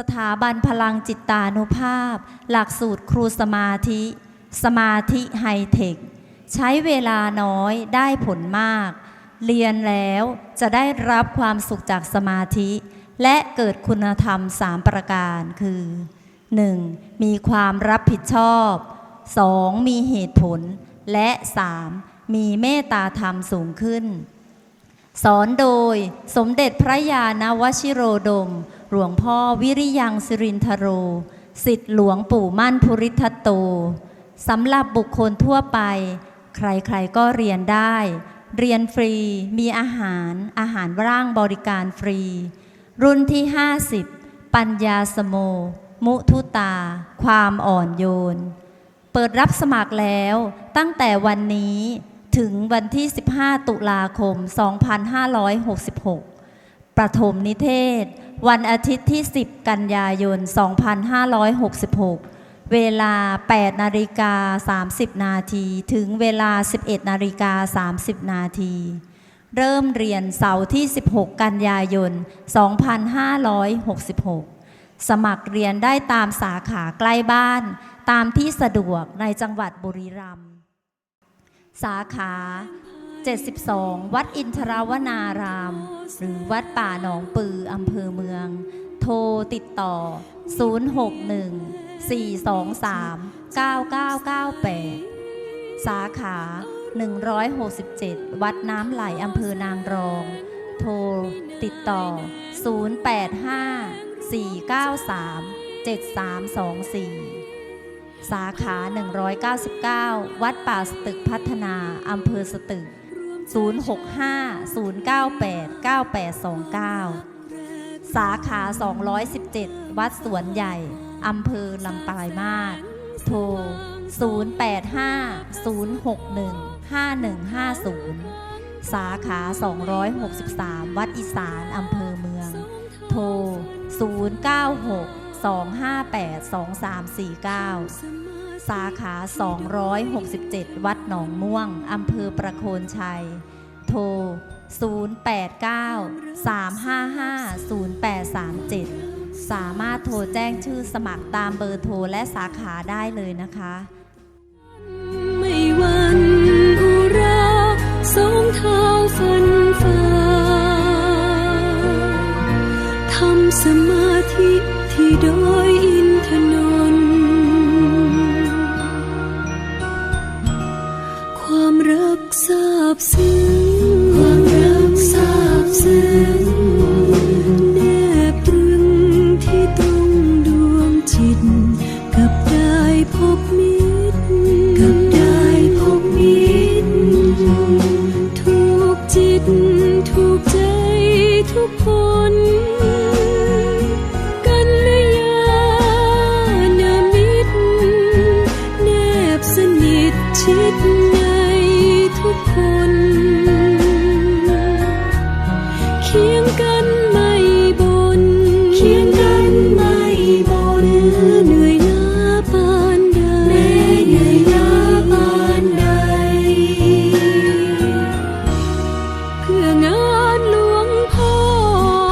สถาบันพลังจิตตานุภาพ หลักสูตรครูสมาธิ สมาธิไฮเทค ใช้เวลาน้อยได้ผลมาก เรียนแล้วจะได้รับความสุขจากสมาธิ และเกิดคุณธรรม 3 ประการคือ 1. มีความรับผิดชอบ 2. มีเหตุผล และ 3. มีเมตตาธรรมสูงขึ้น สอนโดยสมเด็จพระยาณวชิโรดม หลวงพ่อวิริยังสิรินทโรสิทธิหลวงปู่มั่นภูริทัตโตสำหรับบุคคลทั่วไป ใครๆก็เรียนได้ เรียนฟรีมีอาหารอาหารร่างบริการฟรี รุ่นที่ 50 ปัญญาสโม มุทุตา ความอ่อนโยน เปิดรับสมัครแล้วตั้งแต่วันนี้ถึงวันที่ 15 ตุลาคม 2566 ประถมนิเทศ วันอาทิตย์ที่ 10 กันยายน 2566 เวลา 8 นาฬิกา 30 นาที ถึงเวลา 11 นาฬิกา 30 นาที เริ่มเรียนเสาร์ที่ 16 กันยายน 2566 สมัครเรียนได้ตามสาขาใกล้บ้าน ตามที่สะดวกในจังหวัดบุรีรัมย์ สาขา 72 วัดอินทรวนาราม หรือวัดป่าหนองปืออำเภอเมือง โทรติดต่อ 061 423 9998 สาขา 167 วัดน้ำไหลอำเภอนางรอง โทรติดต่อ 085 493 7324 สาขา 199 วัดป่าสตึกพัฒนา อำเภอสตึก 065 098 9829 สาขา 217 วัดสวนใหญ่ อำเภอลำปลายมาศโทร 085 061 5150 สาขา 263 วัดอีสาน อำเภอเมือง โทร 096 258 2349 สาขา 267 วัดหนองม่วง อำเภอประโคนชัย โทร 089 355 0837 สามารถโทรแจ้งชื่อสมัครตามเบอร์โทรและสาขาได้เลยนะคะ ไม่วันอุราสองเท้าฟันฝ่าทำสมาธิที่ดอย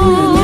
Oh.